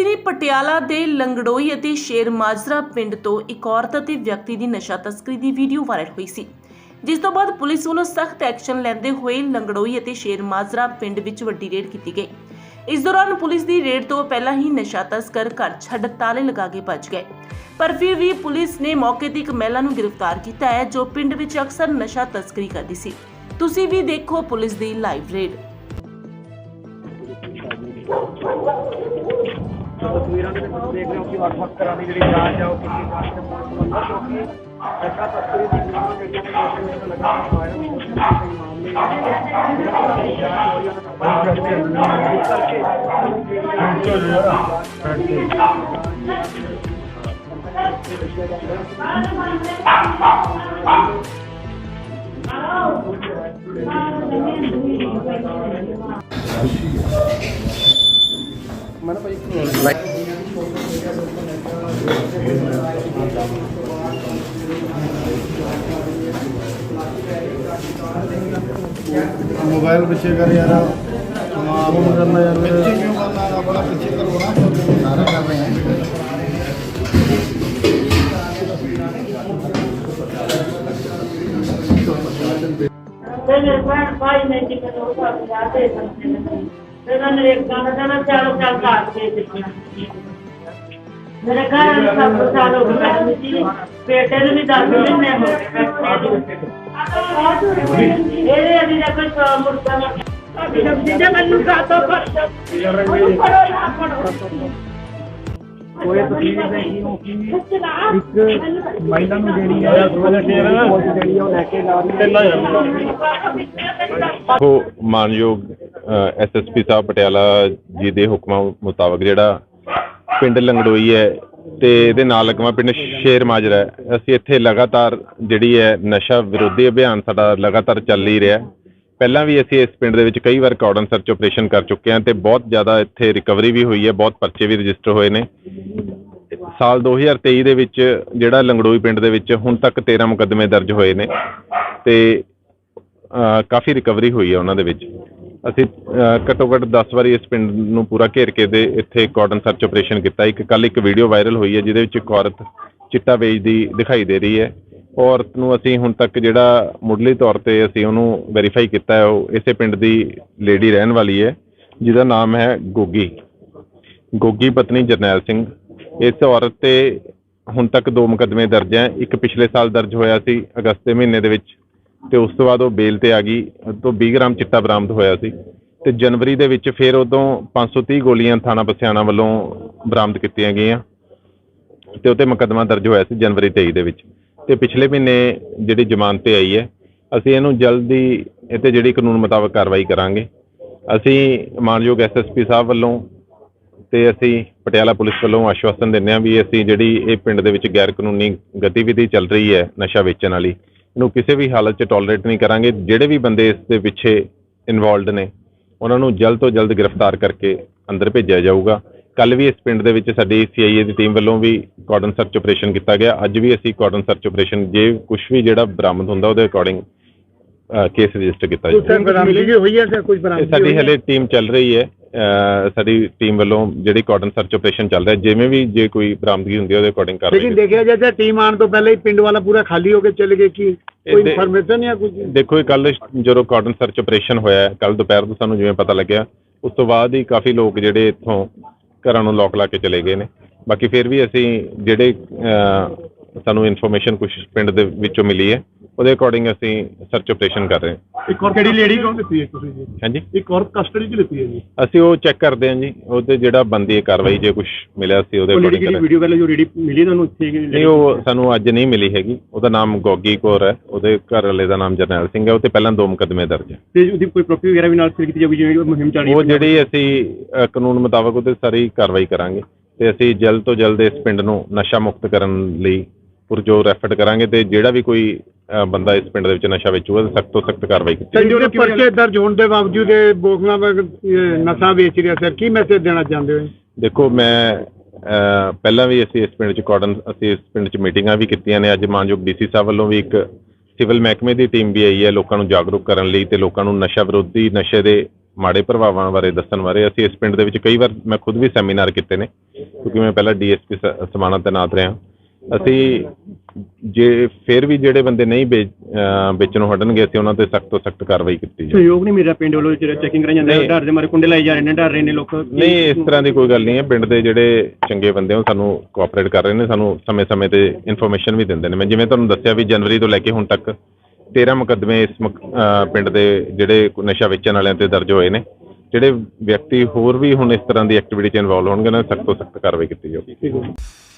ਦਿਨੀ ਪਟਿਆਲਾ ਦੇ ਲੰਗੜੋਈ ਅਤੇ ਸ਼ੇਰ ਮਾਜਰਾ ਪਿੰਡ ਤੋਂ ਇੱਕ ਔਰਤ ਅਤੇ ਵਿਅਕਤੀ ਦੀ ਨਸ਼ਾ ਤਸਕਰੀ ਦੀ ਵੀਡੀਓ ਵਾਇਰਲ ਹੋਈ ਸੀ, ਜਿਸ ਤੋਂ ਬਾਅਦ ਪੁਲਿਸ ਵੱਲੋਂ ਸਖਤ ਐਕਸ਼ਨ ਲੈਂਦੇ ਹੋਏ ਲੰਗੜੋਈ ਅਤੇ ਸ਼ੇਰ ਮਾਜਰਾ ਪਿੰਡ ਵਿੱਚ ਵੱਡੀ ਰੇਡ ਕੀਤੀ ਗਈ। ਇਸ ਦੌਰਾਨ ਪੁਲਿਸ ਦੀ ਰੇਡ ਤੋਂ ਪਹਿਲਾਂ ਹੀ ਨਸ਼ਾ ਤਸਕਰ ਘਰ ਛੱਡ ਤਾਲੇ ਲਗਾ ਕੇ ਭੱਜ ਗਏ। ਪਰ ਫਿਰ ਵੀ ਪੁਲਿਸ ਨੇ ਮੌਕੇ ਤੇ ਇੱਕ ਮਹਿਲਾ ਨੂੰ ਗ੍ਰਿਫਤਾਰ ਕੀਤਾ ਹੈ, ਜੋ ਪਿੰਡ ਵਿੱਚ ਅਕਸਰ ਨਸ਼ਾ ਤਸਕਰੀ ਕਰਦੀ ਸੀ। ਤੁਸੀਂ ਵੀ ਦੇਖੋ ਪੁਲਿਸ ਦੀ ਲਾਈਵ ਰੇਡ। ਤਸਵੀਰਾਂ ਦੇਖ ਰਹੇ ਹੋ ਕਿ ਵੱਖ-ਵੱਖ ਤਰ੍ਹਾਂ ਦੀ ਜਿਹੜੀ ਜਾਂਚ ਆ ਉਹ ਕੀਤੀ ਜਾ ਰਹੀ ਹੈ। ਕਿਉਂਕਿ ਐਸਾ ਤਸਵੀਰ ਦੀ ਵੀਡੀਓ ਜਿਹੜੀਆਂ ਨੇ ਸੋਸ਼ਲ ਮੀਡੀਆ ਤੇ ਲਗਾ ਵਾਇਰਲ ਹੋ ਰਹੀਆਂ ਮਾਮਲੇ ਨੇ। ਜਾਂਚ ਹੋ ਰਹੀ ਹੈ ਉਹਨਾਂ ਦਾ ਇਸ ਕਰਕੇ मोबाइल पीछे कर यार मालूम करना यार पीछे क्यों करना है अपना पीछे करो ना सारा कर रहे हैं ਤੇ ਮੇਰੇ ਭੈਣ ਭਾਈ ਨੇ ਕਿ ਮੈਨੂੰ ਸਾਰੇ ਮੇਰੇ ਘਰ ਸਭ ਸਾਲ ਹੋ ਗਏ ਸੀ ਬੇਟੇ ਨੂੰ ਵੀ 10 ਮਹੀਨੇ ਹੋ ਗਏ। ਇਹਦੇ ਦਾ ਕੋਈ ਮੁਰਦਾ ਨਾ ਮੈਨੂੰ ਉਹਨੂੰ ਫੜੋ ਨਾ ਫੜੋ ਕੋਈ ਤਸਵੀਰ ਦੇਖੀ ਹੋ ਕਿ ਇੱਕ ਮਹਿਲਾ ਨੂੰ ਜਿਹੜੀ ਹੈ ਪੁਲਿਸ ਜਿਹੜੀ ਹੈ ਉਹ ਲੈ ਕੇ ਜਾ ਰਹੀ ਹੈ। ਦੇਖੋ ਮਾਨਯੋਗ ਐਸਐਸਪੀ ਸਾਹਿਬ ਪਟਿਆਲਾ ਜੀ ਦੇ ਹੁਕਮਾਂ ਮੁਤਾਬਕ ਜਿਹੜਾ ਪਿੰਡ ਲੰਗੜੋਈ ਹੈ ਤੇ ਇਹਦੇ ਨਾਲ ਲੱਗਵਾ ਪਿੰਡ ਸ਼ੇਰ ਮਾਜਰਾ ਹੈ। ਅਸੀਂ ਇੱਥੇ ਲਗਾਤਾਰ ਜਿਹੜੀ ਹੈ ਨਸ਼ਾ ਵਿਰੋਧੀ ਅਭਿਆਨ ਸਾਡਾ ਲਗਾਤਾਰ ਚੱਲ ਹੀ ਰਿਹਾ ਹੈ। ਪਹਿਲਾਂ ਵੀ ਅਸੀਂ ਇਸ ਪਿੰਡ ਦੇ ਵਿੱਚ ਕਈ ਵਾਰ ਕਾਰਡਨ ਸਰਚ ਆਪਰੇਸ਼ਨ ਕਰ ਚੁੱਕੇ ਹਾਂ ਤੇ ਬਹੁਤ ਜ਼ਿਆਦਾ ਇੱਥੇ ਰਿਕਵਰੀ ਵੀ ਹੋਈ ਹੈ ਬਹੁਤ ਪਰਚੇ ਵੀ ਰਜਿਸਟਰ ਹੋਏ ਨੇ। ਸਾਲ 2023 ਦੇ ਵਿੱਚ ਜਿਹੜਾ ਲੰਗੜੋਈ ਪਿੰਡ ਦੇ ਵਿੱਚ ਹੁਣ ਤੱਕ 13 ਮੁਕੱਦਮੇ ਦਰਜ ਹੋਏ ਨੇ ਤੇ ਅ, ਕਾਫੀ ਰਿਕਵਰੀ ਹੋਈ ਹੈ ਉਹਨਾਂ ਦੇ ਵਿੱਚ। ਅਸੀਂ ਘੱਟੋ ਘੱਟ 10 ਵਾਰੀ ਇਸ ਪਿੰਡ ਨੂੰ ਪੂਰਾ ਘੇਰ ਕੇ ਦੇ ਇੱਥੇ ਕਾਰਡਨ ਸਰਚ ਆਪਰੇਸ਼ਨ ਕੀਤਾ। ਇੱਕ ਕੱਲ ਇੱਕ ਵੀਡੀਓ ਵਾਇਰਲ ਹੋਈ ਹੈ, ਜਿਹਦੇ ਵਿੱਚ ਇੱਕ ਔਰਤ ਚਿੱਟਾ ਵੇਚਦੀ ਦਿਖਾਈ ਦੇ ਰਹੀ ਹੈ। ਔਰਤ ਨੂੰ ਅਸੀਂ ਹੁਣ ਤੱਕ ਜਿਹੜਾ ਮੁੱਢਲੀ ਤੌਰ ਤੇ ਅਸੀਂ ਉਹਨੂੰ ਵੈਰੀਫਾਈ ਕੀਤਾ ਹੈ, ਉਹ ਇਸੇ ਪਿੰਡ ਦੀ ਲੇਡੀ ਰਹਿਣ ਵਾਲੀ ਹੈ, ਜਿਹਦਾ ਨਾਮ ਹੈ ਗੋਗੀ। ਗੋਗੀ ਪਤਨੀ ਜਰਨੈਲ ਸਿੰਘ। ਇਸ ਔਰਤ ਤੇ ਹੁਣ ਤੱਕ ਦੋ ਮੁਕੱਦਮੇ ਦਰਜ ਹੈ। ਇੱਕ ਪਿਛਲੇ ਸਾਲ ਦਰਜ ਹੋਇਆ ਸੀ ਅਗਸਤ ਦੇ ਮਹੀਨੇ ਦੇ ਵਿੱਚ। ਤੇ ਉਸ ਤੋਂ ਬਾਅਦ ਉਹ ਬੇਲ ਤੇ ਆ ਗਈ ਤੋਂ 20 ਗ੍ਰਾਮ ਚਿੱਟਾ ਬਰਾਮਦ ਹੋਇਆ ਸੀ। ਤੇ ਜਨਵਰੀ ਦੇ ਵਿੱਚ ਫਿਰ ਉਦੋਂ 530 ਗੋਲੀਆਂ ਥਾਣਾ ਪਸਿਆਣਾ ਵੱਲੋਂ ਬਰਾਮਦ ਕੀਤੀਆਂ ਗਈਆਂ। ਤੇ ਉਤੇ ਮੁਕੱਦਮਾ ਦਰਜ ਹੋਇਆ ਸੀ ਜਨਵਰੀ 23 ਦੇ ਵਿੱਚ। ਤੇ ਪਿਛਲੇ ਮਹੀਨੇ ਜਿਹੜੀ ਜ਼ਮਾਨਤ ਤੇ ਆਈ ਹੈ, ਅਸੀਂ ਇਹਨੂੰ ਜਲਦੀ ਇਹ ਤੇ ਜਿਹੜੀ ਕਾਨੂੰਨ ਮੁਤਾਬਕ ਕਾਰਵਾਈ ਕਰਾਂਗੇ। ਅਸੀਂ ਮਾਨਯੋਗ ਐਸਐਸਪੀ ਸਾਹਿਬ ਵੱਲੋਂ ਤੇ ਅਸੀਂ ਪਟਿਆਲਾ ਪੁਲਿਸ ਵੱਲੋਂ ਆਸ਼ਵਾਸਨ ਦਿੰਦੇ ਹਾਂ ਵੀ ਅਸੀਂ ਜਿਹੜੀ ਇਹ ਪਿੰਡ ਦੇ ਵਿੱਚ ਗੈਰ ਕਾਨੂੰਨੀ ਗਤੀਵਿਧੀ ਚੱਲ ਰਹੀ ਹੈ, ਨਸ਼ਾ ਵੇਚਣ ਵਾਲੀ ਨੂੰ ਕਿਸੇ ਵੀ ਹਾਲਤ 'ਚ ਟੋਲਰੇਟ ਨਹੀਂ ਕਰਾਂਗੇ। ਜਿਹੜੇ ਵੀ ਬੰਦੇ ਇਸ ਦੇ ਪਿੱਛੇ ਇਨਵੋਲਡ ਨੇ ਉਹਨਾਂ ਨੂੰ ਜਲਦ ਤੋਂ ਜਲਦ ਗ੍ਰਿਫਤਾਰ ਕਰਕੇ ਅੰਦਰ ਭੇਜਿਆ ਜਾਊਗਾ। ਕੱਲ ਵੀ ਇਸ ਪਿੰਡ ਦੇ ਵਿੱਚ ਸਾਡੀ ਸੀਆਈਏ ਦੀ ਟੀਮ ਵੱਲੋਂ ਵੀ ਕਾਰਡਨ ਸਰਚ ਆਪਰੇਸ਼ਨ ਕੀਤਾ ਗਿਆ। ਅੱਜ ਵੀ ਅਸੀਂ ਕਾਰਡਨ ਸਰਚ ਆਪਰੇਸ਼ਨ ਜੇ ਕੁਝ ਵੀ ਜਿਹੜਾ ਬਰਾਮਦ ਹੁੰਦਾ ਉਹਦੇ ਅਕੋਰਡਿੰਗ ਕੇਸ ਰਜਿਸਟਰ ਕੀਤਾ ਜਾਊਗਾ। ਸਾਡੀ ਹਲੇ ਟੀਮ ਚੱਲ ਰਹੀ ਹੈ। ਸਾਡੀ ਟੀਮ ਵੱਲੋਂ ਜਿਹੜੀ ਕਾਟਨ ਸਰਚ ਆਪਰੇਸ਼ਨ ਚੱਲ ਰਿਹਾ ਜਿਵੇਂ ਵੀ ਜੇ ਕੋਈ ਬਰਾਮਦਗੀ ਹੁੰਦੀ ਹੈ ਉਹਦੇ ਅਕੋਰਡਿੰਗ ਕਰ ਲੇਕਿਨ ਦੇਖਿਆ ਜਾਏ ਤਾਂ ਟੀਮ ਆਉਣ ਤੋਂ ਪਹਿਲਾਂ ਹੀ ਪਿੰਡ ਵਾਲਾ ਪੂਰਾ ਖਾਲੀ ਹੋ ਕੇ ਚਲੇ ਗਏ ਕਿ ਕੋਈ ਇਨਫੋਰਮੇਸ਼ਨ ਜਾਂ ਕੁਝ ਦੇਖੋ ਕੱਲ ਜਦੋਂ ਕਾਟਨ ਸਰਚ ਆਪਰੇਸ਼ਨ ਹੋਇਆ ਕੱਲ ਦੁਪਹਿਰ ਤੋਂ ਸਾਨੂੰ ਜਿਵੇਂ ਪਤਾ ਲੱਗਿਆ ਉਸ ਤੋਂ ਬਾਅਦ ਹੀ ਕਾਫੀ ਲੋਕ ਜਿਹੜੇ ਇੱਥੋਂ ਘਰਾਂ ਨੂੰ ਲੋਕ ਲਾ ਕੇ ਚਲੇ ਗਏ ਨੇ। ਬਾਕੀ ਫਿਰ ਵੀ ਅਸੀਂ ਜਿਹੜੇ ਸਾਨੂੰ ਇਨਫੋਰਮੇਸ਼ਨ ਕੁਝ ਪਿੰਡ ਦੇ ਵਿੱਚੋਂ ਮਿਲੀ ਹੈ। ਉਹਦੇ ਅਕੋਰਡਿੰਗ ਅਸੀਂ ਸਰਚ ਆਪਰੇਸ਼ਨ ਕਰ ਰਹੇ ਹਾਂ। ਇੱਕ ਹੋਰ ਕਿਹੜੀ ਲੇਡੀ ਕੋਲ ਲਿੱਤੀ ਹੈ ਤੁਸੀਂ ਜੀ? ਹਾਂਜੀ। ਇੱਕ ਔਰਤ ਕਸਟਡੀ 'ਚ ਲਿੱਤੀ ਹੈ ਜੀ? ਅਸੀਂ ਉਹ ਚੈੱਕ ਕਰਦੇ ਹਾਂ ਜੀ। ਉਹਦੇ ਤੇ ਜਿਹੜਾ ਬੰਦੀ ਕਾਰਵਾਈ ਜੇ ਕੁਝ ਮਿਲਿਆ ਸੀ ਉਹਦੇ ਅਕੋਰਡਿੰਗ ਨਹੀਂ ਉਹ ਸਾਨੂੰ ਅੱਜ ਨਹੀਂ ਮਿਲੀ ਹੈਗੀ। ਉਹਦਾ ਨਾਮ ਗੋਗੀ ਕੌਰ ਹੈ। ਉਹਦੇ ਘਰ ਵਾਲੇ ਦਾ ਨਾਮ ਜਰਨੈਲ ਸਿੰਘ ਹੈ। ਉਹ ਤੇ ਪਹਿਲਾਂ ਦੋ ਮੁਕਦਮੇ ਦਰਜ ਹੈ। ਤੇ ਉਹਦੀ ਕੋਈ ਪ੍ਰੋਪਰਟੀ ਵਗੈਰਾ ਵੀ ਨਾਲ ਸਿਰ ਕੀਤੀ ਜਾਊਗੀ ਜਿਹੜੀ ਮੁਹਿੰਮ ਚੱਲ ਰਹੀ ਹੈ ਉਹ ਜਿਹੜੀ ਅਸੀਂ ਕਾਨੂੰਨ ਮੁਤਾਬਕ ਉਹਦੇ ਸਾਰੀ ਕਾਰਵਾਈ ਕਰਾਂਗੇ। ਤੇ ਅਸੀਂ ਜਲਦ ਤੋਂ ਜਲਦ ਇਸ ਪਿੰਡ ਨੂੰ ਨਸ਼ਾ ਮੁਕਤ ਕਰਨ ਲਈ ਪੁਰਜੋਰ ਐਫਰਟ ਕਰਾਂਗੇ ਤੇ ਜਿਹੜਾ ਵੀ ਕੋਈ ਅ, ਬੰਦਾ ਇਸ ਪਿੰਡ ਦੇ ਵਿੱਚ ਨਸ਼ਾ ਵੇਚੂਗਾ ਸਖਤ ਤੋਂ ਸਖਤ ਕਾਰਵਾਈ ਕੀਤੀ ਸਰ ਜਿਹੜੇ ਪਰਚੇ ਦਰਜ ਹੋਣ ਦੇ ਬਾਵਜੂਦ ਇਹ ਬੋਗਲਾ ਨਸ਼ਾ ਵੇਚ ਰਿਹਾ ਸਰ ਕੀ ਮੈਸੇਜ ਦੇਣਾ ਚਾਹੁੰਦੇ ਹੋ? ਦੇਖੋ ਮੈਂ ਪਹਿਲਾਂ ਵੀ ਅਸੀਂ ਇਸ ਪਿੰਡ 'ਚ ਕਾਰਡਨ ਅਸੀਂ ਇਸ ਪਿੰਡ 'ਚ ਮੀਟਿੰਗਾਂ ਵੀ ਕੀਤੀਆਂ ਨੇ। ਅੱਜ ਮਾਨਯੋਗ ਡੀਸੀ ਸਾਹਿਬ ਵੱਲੋਂ ਵੀ ਇੱਕ ਸਿਵਲ ਮਹਿਕਮੇ ਦੀ ਟੀਮ ਵੀ ਆਈ ਹੈ ਲੋਕਾਂ ਨੂੰ ਜਾਗਰੂਕ ਕਰਨ ਲਈ ਤੇ ਲੋਕਾਂ ਨੂੰ ਨਸ਼ਾ ਵਿਰੋਧੀ ਨਸ਼ੇ ਦੇ ਮਾੜੇ ਪ੍ਰਭਾਵਾਂ ਬਾਰੇ ਦੱਸਣ ਬਾਰੇ ਅਸੀਂ ਇਸ ਪਿੰਡ ਦੇ ਵਿੱਚ ਕਈ ਵਾਰ ਮੈਂ ਖੁਦ ਵੀ ਸੈਮੀਨਾਰ ਕੀਤੇ ਨੇ ਕਿਉਂਕਿ ਮੈਂ ਪਹਿਲਾਂ ਡੀਐਸਪੀ ਸਮਾਣਾ ਤੈਨਾਤ ਰਿਹਾ। ਅਸੀਂ ਜੇ ਫਿਰ ਵੀ ਜਿਹੜੇ ਬੰਦੇ ਨਹੀਂ ਵੇਚ ਅਹ ਵੇਚਣੋਂ ਹਟਣਗੇ ਅਸੀਂ ਉਹਨਾਂ ਤੇ ਸਖਤ ਤੋਂ ਸਖਤ ਕਾਰਵਾਈ ਕੀਤੀ ਜਾਵੇ। ਸਹਿਯੋਗ ਨਹੀਂ ਮੇਰਾ ਪਿੰਡ ਵੱਲੋਂ ਜਿਹੜਾ ਚੈਕਿੰਗ ਕਰਾਈ ਜਾਂਦੇ ਨਹੀਂ। ਡਰ ਦੇ ਮਾਰੇ ਕੁੰਡੇ ਲਾਈ ਜਾ ਰਹੇ ਨੇ ਡਰ ਰਹੇ ਨੇ ਲੋਕ। ਨਹੀਂ ਇਸ ਤਰ੍ਹਾਂ ਦੀ ਕੋਈ ਗੱਲ ਨਹੀਂ ਹੈ। ਪਿੰਡ ਦੇ ਜਿਹੜੇ ਚੰਗੇ ਬੰਦੇ ਉਹ ਸਾਨੂੰ ਕੋਆਪਰੇਟ ਕਰ ਰਹੇ ਨੇ ਸਾਨੂੰ ਸਮੇਂ-ਸਮੇਂ ਤੇ ਇਨਫੋਰਮੇਸ਼ਨ ਵੀ ਦਿੰਦੇ ਨੇ। ਮੈਂ ਜਿਵੇਂ ਤੁਹਾਨੂੰ ਦੱਸਿਆ ਵੀ ਜਨਵਰੀ ਤੋਂ ਲੈ ਕੇ ਹੁਣ ਤੱਕ 13 ਮੁਕੱਦਮੇ ਇਸ ਮੁਕ- ਅਹ ਪਿੰਡ ਦੇ ਜਿਹੜੇ ਨਸ਼ਾ ਵੇਚਣ ਵਾਲਿਆਂ ਤੇ ਦਰਜ ਹੋਏ ਨੇ। ਜਿਹੜੇ ਵਿਅਕਤੀ ਹੋਰ ਵੀ ਹੁਣ ਇਸ ਤਰ੍ਹਾਂ ਦੀ ਐਕਟੀਵਿਟੀ 'ਚ ਇਨਵੋਲਵ ਹੋਣਗੇ ਉਹਨਾਂ ਸਖਤ ਤੋਂ ਸਖਤ ਕਾਰਵਾਈ ਕੀਤੀ ਜਾਊਗੀ।